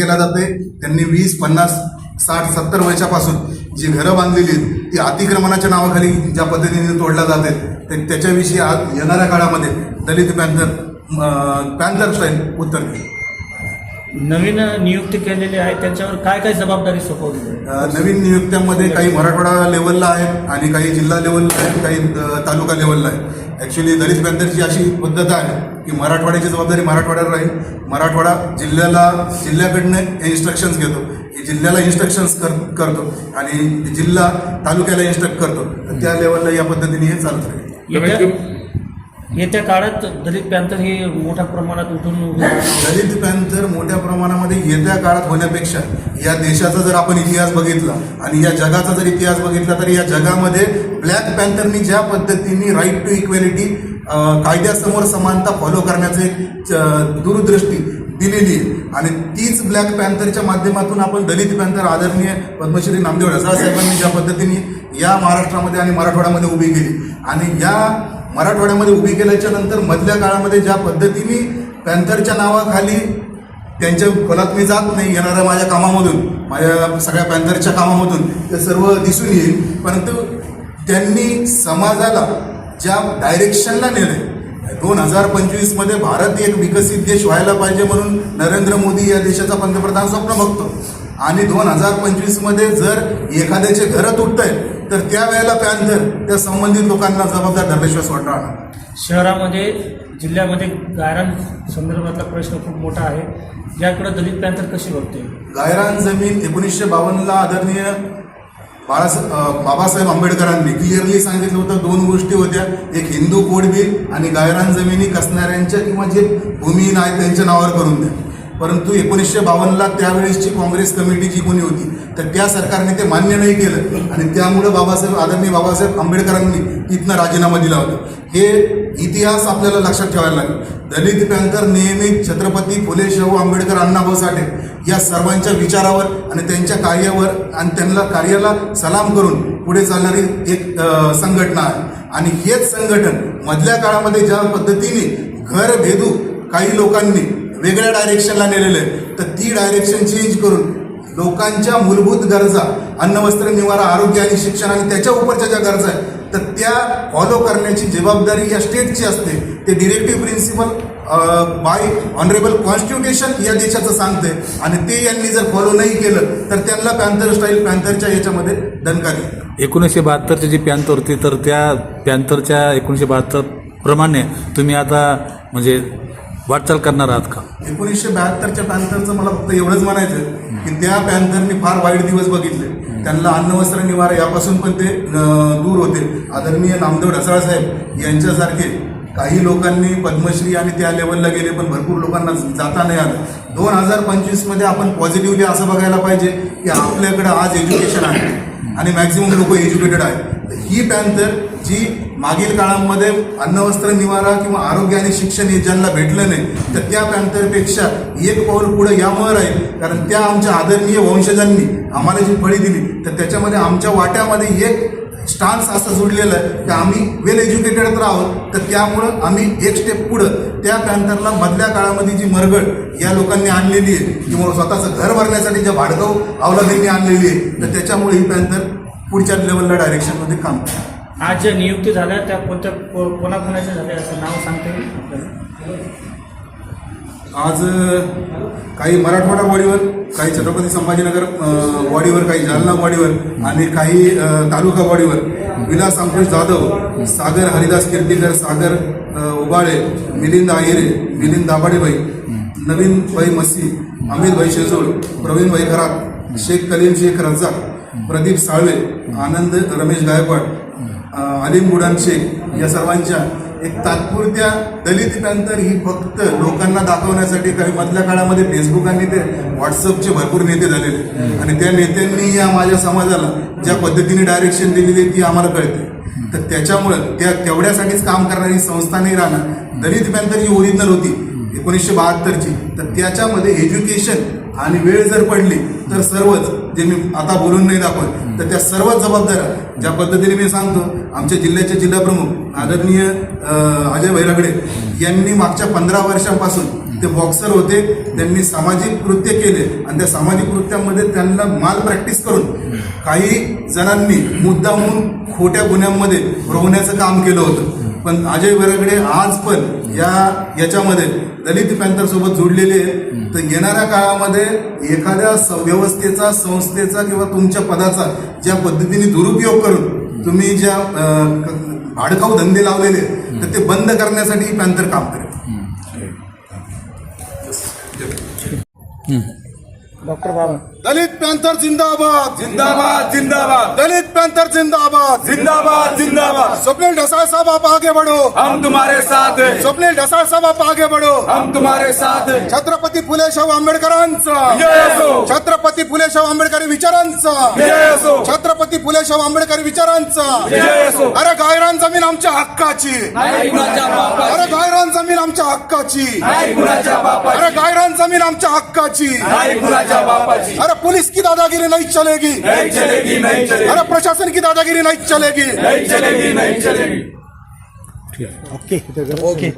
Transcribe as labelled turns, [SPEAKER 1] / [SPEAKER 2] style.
[SPEAKER 1] केला जाते त्यांनी वीस पन्नास साठ सत्तर वर्षापासून जी घरं बांधलेली आहेत ती अतिक्रमणाच्या नावाखाली ज्या पद्धतीने तोडल्या जाते ते त्याच्याविषयी आज येणाऱ्या काळामध्ये दलित पॅन्थर पॅन्थर स्टाईल उत्तर देईल.
[SPEAKER 2] नवीन नियुक्ती केलेली आहे त्यांच्यावर काय काय जबाबदारी सोपवली?
[SPEAKER 1] नवीन नियुक्त्यांमध्ये काही मराठवाडा लेवलला आहेत आणि काही जिल्हा लेवलला आहेत काही तालुका लेवलला आहे ॲक्च्युली दलित पॅन्थरची अशी पद्धत आहे की मराठवाड्याची जबाबदारी मराठवाड्यावर राहील. मराठवाडा जिल्ह्याला जिल्ह्याकडनं इन्स्ट्रक्शन्स घेतो. की जिल्ह्याला इन्स्ट्रक्शन्स कर करतो. आणि जिल्हा तालुक्याला इन्स्ट्रक्ट करतो. तर त्या लेवलला या पद्धतीने हे चालत. राहील
[SPEAKER 2] येत्या काळात दलित पॅन्थर हे मोठ्या प्रमाणात उठून
[SPEAKER 1] दलित पॅन्थर मोठ्या प्रमाणामध्ये येत्या काळात होण्यापेक्षा या देशाचा जर आपण इतिहास बघितला आणि या जगाचा जर इतिहास बघितला तर या जगामध्ये ब्लॅक पॅन्थरनी ज्या पद्धतीने राईट टू इक्वेलिटी कायद्यासमोर समानता फॉलो करण्याचे एक दूरदृष्टी दिलेली आहे. आणि तीच ब्लॅक पॅन्थरच्या माध्यमातून आपण दलित पॅन्थर आदरणीय पद्मश्री नामदेव ढसाळ साहेबांनी ज्या पद्धतीने या महाराष्ट्रामध्ये आणि मराठवाड्यामध्ये उभी केली. आणि या मराठवाड्यामध्ये उभी केल्याच्यानंतर मधल्या काळामध्ये ज्या पद्धतीने पॅन्थरच्या नावाखाली त्यांच्या खोलात मी जात नाही येणाऱ्या माझ्या कामामधून माझ्या सगळ्या पॅन्थरच्या कामामधून ते सर्व दिसून येईल. परंतु त्यांनी समाजाला ज्या डायरेक्शनला नेलंय दोन हजार पंचवीसमध्ये भारत एक विकसित देश व्हायला पाहिजे म्हणून नरेंद्र मोदी या देशाचा पंतप्रधान स्वप्न बघतो. आणि दोन हजार पंचवीसमध्ये जर एखाद्याचे घरं तुटत तर त्यावेळेला पॅन्थर त्या संबंधित लोकांना जबाबदार धरल्याशिवाय सोडणार.
[SPEAKER 2] शहरामध्ये जिल्ह्यामध्ये गायरान संदर्भातला प्रश्न खूप मोठा आहे. याकडे दलित पॅन्थर कशी बघते?
[SPEAKER 1] गायरान जमीन एकोणीसशे बावन्नला आदरणीय बाळास अं, बाबासाहेब आंबेडकरांनी क्लिअरली सांगितलं होतं. दोन गोष्टी होत्या. एक हिंदू कोड बिल आणि गायरान जमिनी कसणाऱ्यांच्या किंवा जे भूमिहीन आहेत त्यांच्या नावावर करून द्या. परंतु एकोणीसशे बावन्नला त्यावेळेसची काँग्रेस कमिटी जी कोणी होती तर त्या सरकारने ते मान्य नाही केलं. आणि त्यामुळं बाबासाहेब आदरणीय बाबासाहेब आंबेडकरांनी तिथनं राजीनामा दिला होता. हे इतिहास आपल्याला लक्षात ठेवायला लागेल. दलित पॅन्थर नेहमी छत्रपती फुले शाहू आंबेडकर अण्णाभाऊ साठे या सर्वांच्या विचारावर आणि त्यांच्या कार्यावर आणि त्यांना कार्याला सलाम करून पुढे चालणारी एक संघटना आहे. आणि हेच संघटन मधल्या काळामध्ये ज्या पद्धतीने घर भेदू काही लोकांनी वेगळ्या डायरेक्शनला नेलेलं आहे. तर ती डायरेक्शन चेंज करून लोकांच्या मूलभूत गरजा अन्न वस्त्र निवारा आरोग्य आणि शिक्षण आणि त्याच्या उपरच्या ज्या गरजा आहेत तर त्या फॉलो करण्याची जबाबदारी या स्टेटची असते. ते directive principle by honourable constitution या देशाचं सांगते आणि ते यांनी जर फॉलो नाही केलं तर त्यांना पॅन्थर स्टाईल पॅन्थरच्या याच्यामध्ये दणकारी.
[SPEAKER 3] एकोणीसशे बहात्तरची जी पॅन्थर होती तर त्या पॅन्थरच्या एकोणीसशे बहात्तर प्रमाणे तुम्ही आता म्हणजे वाटचाल करणार आहात का?
[SPEAKER 1] एकोणीसशे बहात्तरच्या पॅन्थरचं मला फक्त एवढंच म्हणायचं की त्या पॅन्थरनी फार वाईट दिवस बघितले. त्यांना अन्न वस्त्र निवारा यापासून पण ते दूर होते. आदरणीय नामदेव ढसाळ साहेब यांच्यासारखे काही लोकांनी पद्मश्री आणि त्या लेवलला गेले पण भरपूर लोकांना जाता नाही आलं. दोन हजार पंचवीसमध्ये आपण पॉझिटिव्हली असं बघायला पाहिजे की आपल्याकडं आज एज्युकेशन आहे आणि मॅक्झिमम लोक एज्युकेटेड आहेत. ही पॅन्थर जी मागील काळामध्ये अन्न वस्त्र निवारा किंवा आरोग्य आणि शिक्षण हे ज्यांना भेटलं नाही तर त्या पॅन्थरपेक्षा एक पाऊल पुढे यामुळे राहील. कारण त्या आमच्या आदरणीय वंशजांनी आम्हाला जी फळी दिली तर त्याच्यामध्ये आमच्या वाट्यामध्ये एक स्टान्स असं जोडलेलं आहे की आम्ही वेल एज्युकेटेड तर आहोत तर त्यामुळं आम्ही एक स्टेप पुढं त्या पॅन्थरला मधल्या काळामध्ये जी मरगड या लोकांनी आणलेली आहे किंवा स्वतःचं घर भरण्यासाठी ज्या भाडगाव अवलादींनी आणलेली आहे तर त्याच्यामुळे ही पॅन्थर पुढच्या लेवलला डायरेक्शनमध्ये काम करतात
[SPEAKER 2] आज ज्या नियुक्ती झाल्या त्या कोणत्या को- कोणाकोणाच्या झाल्या असं नाव सांगता येईल?
[SPEAKER 1] आज काही मराठवाडा बॉडीवर काही छत्रपती संभाजीनगर वाडीवर बॉडीवर काही जालना बॉडीवर आणि काही तालुका बॉडीवर विलास अंकुश जाधव सागर हरिदास कीर्तीकर सागर उबाळे मिलिंद आहिरे मिलिंद दाभाडेबाई नवीन भाई मसी अमित भाई शेजोळ प्रवीण भाई खरात शेख कलीम शेख रजाक प्रदीप साळवे आनंद रमेश गायकवाड अ, अलीम शेख या सर्वांच्या एक तात्पुरत्या दलित ही फक्त लोकांना दाखवण्यासाठी काही मधल्या काळामध्ये फेसबुक आणि ते व्हॉट्सअपचे भरपूर नेते झालेले. आणि त्या नेत्यांनी या माझ्या समाजाला ज्या पद्धतीने डायरेक्शन दिलेली ती आम्हाला कळते. तर त्याच्यामुळं त्या तेवढ्यासाठीच काम करणारी संस्था नाही राहणार. दलित पॅन्थर जी ओरिजिनल होती एकोणीसशे बहात्तरची. तर त्याच्यामध्ये एज्युकेशन आणि वेळ जर पडली तर सर्वच जे मी आता बोलून नाही दाखवत तर त्या सर्वच जबाबदाऱ्या ज्या पद्धतीने मी सांगतो आमच्या जिल्ह्याचे जिल्हा प्रमुख आदरणीय अजय भैरागडे यांनी मागच्या पंधरा वर्षांपासून ते बॉक्सर होते त्यांनी सामाजिक कृत्य केले आणि त्या सामाजिक कृत्यामध्ये त्यांना माल प्रॅक्टिस करून काही जणांनी मुद्दा म्हणून खोट्या गुन्ह्यांमध्ये रोवण्याचं काम केलं होतं. पण अजय बरागडे आज पण या याच्यामध्ये दलित पॅन्थर सोबत जोडलेले आहे तर येणाऱ्या काळामध्ये एखाद्या स- व्यवस्थेचा संस्थेचा किंवा तुमच्या पदाचा ज्या पद्धतीने दुरुपयोग करून तुम्ही ज्या भाडखाऊ धंदे लावलेले तर ते बंद करण्यासाठी पॅन्थर काम करेल.
[SPEAKER 2] डॉक्टर बाबा.
[SPEAKER 1] दलित पॅन्थर जिंदाबाद.
[SPEAKER 4] जिंदाबाद जिंदाबाद.
[SPEAKER 1] दलित पॅन्थर जिंदाबाद.
[SPEAKER 4] जिंदाबाद जिंदाबाद.
[SPEAKER 1] स्वप्निल ढसाळ साहब आप आगे बढ़ो.
[SPEAKER 4] हम तुम्हारे साथ हैं.
[SPEAKER 1] स्वप्निल ढसाळ साहब आप आगे बढ़ो.
[SPEAKER 4] हम तुम्हारे साथ हैं.
[SPEAKER 1] छत्रपती फुले शाहू आंबेडकरांचा.
[SPEAKER 4] जय असो.
[SPEAKER 1] छत्रपती फुले शाहू आंबेडकरी विचारांचा.
[SPEAKER 4] जय असो.
[SPEAKER 1] छत्रपती फुले शाहू आंबेडकरी विचारांचा.
[SPEAKER 4] जय असो.
[SPEAKER 1] अरे गायरान जमीन आमच्या हक्काची. अरे गायरान जमीन आमच्या हक्काची. अरे गायरान जमीन आमच्या हक्काची.
[SPEAKER 4] बापाची
[SPEAKER 1] अरे पुलिस की दादागिरी नहीं चलेगी।
[SPEAKER 4] नहीं चलेगी नहीं चलेगी.
[SPEAKER 1] अरे प्रशासन की दादागिरी नहीं चलेगी।
[SPEAKER 4] नहीं चलेगी नहीं चलेगी.